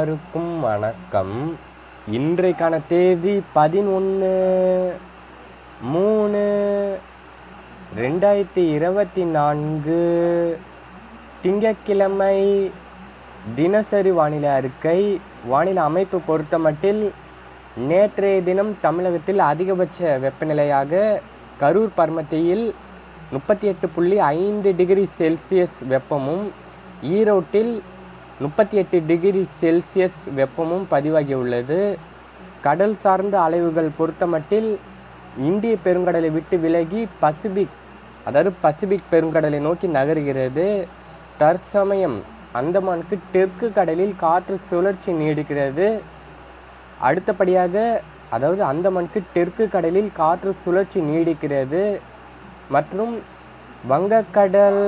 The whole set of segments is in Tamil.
அனைவருக்கும் வணக்கம். இன்றைக்கான தேதி பதினொன்று மூணு ரெண்டாயிரத்தி இருபத்தி நான்கு. திங்கக்கிழமை தினசரி வானிலை அறிக்கை. வானிலை அமைப்பு பொறுத்தமட்டில் நேற்றைய தினம் தமிழகத்தில் அதிகபட்ச வெப்பநிலையாக கரூர் பர்மத்தியில் முப்பத்தி எட்டு புள்ளி ஐந்து டிகிரி செல்சியஸ் வெப்பமும் ஈரோட்டில் முப்பத்தி எட்டு டிகிரி செல்சியஸ் வெப்பமும் பதிவாகியுள்ளது. கடல் சார்ந்த அலைவுகள் பொறுத்தமட்டில் இந்திய பெருங்கடலை விட்டு விலகி பசிபிக் அதாவது பசிபிக் பெருங்கடலை நோக்கி நகர்கிறது. தற்சமயம் அந்தமானுக்கு தெற்கு கடலில் காற்று சுழற்சி நீடிக்கிறது. அடுத்தபடியாக அதாவது அந்தமானுக்கு தெற்கு கடலில் காற்று சுழற்சி நீடிக்கிறது. மற்றும் வங்கக்கடல்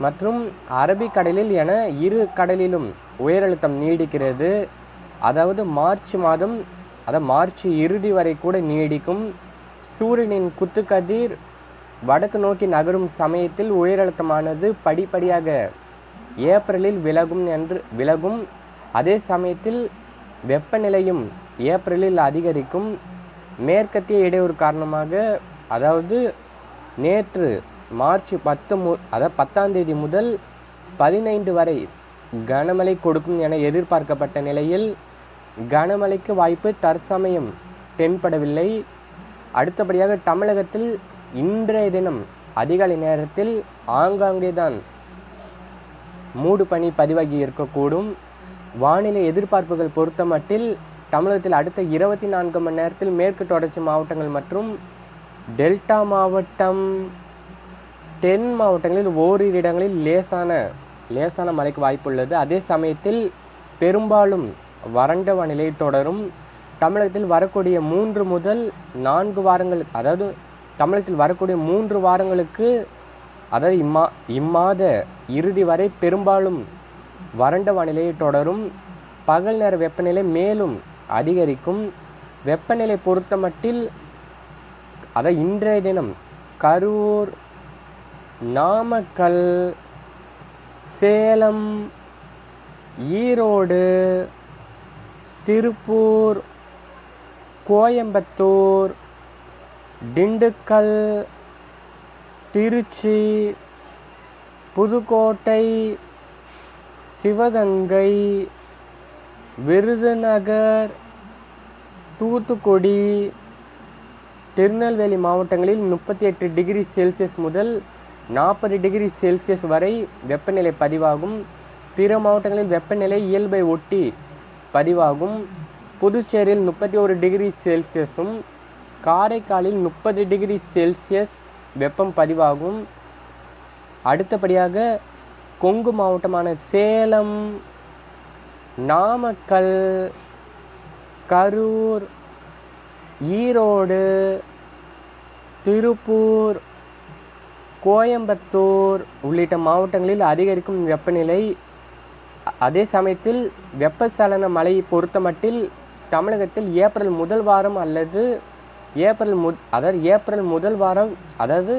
மற்றும் அரபிக்கடலில் என இரு கடலிலும் உயரழுத்தம் நீடிக்கிறது. அதாவது மார்ச் மாதம் அதாவது மார்ச் இறுதி வரை கூட நீடிக்கும். சூரியனின் குத்துக்கதிர் வடக்கு நோக்கி நகரும் சமயத்தில் உயரழுத்தமானது படிப்படியாக ஏப்ரலில் விலகும் என்று விலகும். அதே சமயத்தில் வெப்பநிலையும் ஏப்ரலில் அதிகரிக்கும். மேற்கத்திய இடையூறு காரணமாக அதாவது நேற்று மார்ச் பத்து மு அதாவது பத்தாம் தேதி முதல் பதினைந்து வரை கனமழை கொடுக்கும் என எதிர்பார்க்கப்பட்ட நிலையில் கனமழைக்கு வாய்ப்பு தற்சமயம் தென்படவில்லை. அடுத்தபடியாக தமிழகத்தில் இன்றைய தினம் அதிகாலை நேரத்தில் ஆங்காங்கே தான் மூடு பனி பதிவாகி இருக்கக்கூடும். வானிலை எதிர்பார்ப்புகள் பொறுத்தமட்டில் தமிழகத்தில் அடுத்த இருபத்தி நான்கு மணி நேரத்தில் மேற்கு தொடர்ச்சி மாவட்டங்கள் மற்றும் டெல்டா மாவட்டம் தென் மாவட்டங்களில் ஓரிரு இடங்களில் லேசான லேசான மழைக்கு வாய்ப்புள்ளது. அதே சமயத்தில் பெரும்பாலும் வறண்ட வானிலை தொடரும். தமிழகத்தில் வரக்கூடிய மூன்று முதல் நான்கு வாரங்கள் அதாவது தமிழகத்தில் வரக்கூடிய மூன்று வாரங்களுக்கு அதாவது இம்மா இம்மாத இறுதி வரை பெரும்பாலும் வறண்ட வானிலை தொடரும். பகல் நேர வெப்பநிலை மேலும் அதிகரிக்கும். வெப்பநிலை பொறுத்தமட்டில் அதாவது இன்றைய தினம் கரூர் நாமக்கல் சேலம் ஈரோடு திருப்பூர் கோயம்புத்தூர் திண்டுக்கல் திருச்சி புதுக்கோட்டை சிவகங்கை விருதுநகர் தூத்துக்குடி திருநெல்வேலி மாவட்டங்களில் முப்பத்தி எட்டு டிகிரி செல்சியஸ் முதல் நாற்பது டிகிரி செல்சியஸ் வரை வெப்பநிலை பதிவாகும். பிற மாவட்டங்களில் வெப்பநிலை இயல்பை ஒட்டி பதிவாகும். புதுச்சேரியில் முப்பத்தி ஒரு டிகிரி செல்சியஸும் காரைக்காலில் முப்பது டிகிரி செல்சியஸ் வெப்பம் பதிவாகும். அடுத்தபடியாக கொங்கு மாவட்டமான சேலம் நாமக்கல் கரூர் ஈரோடு திருப்பூர் கோயம்புத்தூர் உள்ளிட்ட மாவட்டங்களில் அதிகரிக்கும் வெப்பநிலை அதே சமயத்தில் வெப்பச்சலன மழை பொறுத்தமட்டில் தமிழகத்தில் ஏப்ரல் முதல் வாரம் அல்லது ஏப்ரல் மு அதாவது ஏப்ரல் முதல் வாரம் அதாவது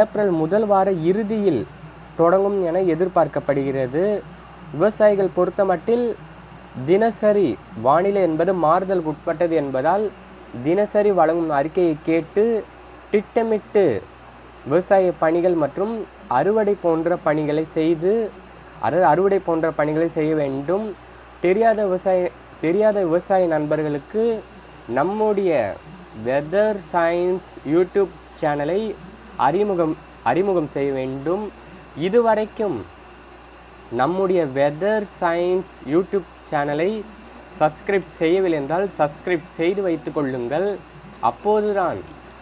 ஏப்ரல் முதல் வார இறுதியில் தொடங்கும் என எதிர்பார்க்கப்படுகிறது. விவசாயிகள் பொறுத்தமட்டில் தினசரி வானிலை என்பது மாறுதலுக்கு உட்பட்டது என்பதால் தினசரி வழங்கும் அறிக்கையை கேட்டு திட்டமிட்டு விவசாய பணிகள் மற்றும் அறுவடை போன்ற பணிகளை செய்து அதாவது அறுவடை போன்ற பணிகளை செய்ய வேண்டும். தெரியாத விவசாய தெரியாத விவசாய நண்பர்களுக்கு நம்முடைய வெதர் சயின்ஸ் யூடியூப் சேனலை அறிமுகம் அறிமுகம் செய்ய வேண்டும். இதுவரைக்கும் நம்முடைய வெதர் சயின்ஸ் யூடியூப் சேனலை சப்ஸ்கிரைப் செய்யவில்லை என்றால் சப்ஸ்கிரைப் செய்து வைத்துக் கொள்ளுங்கள். அப்போதுதான்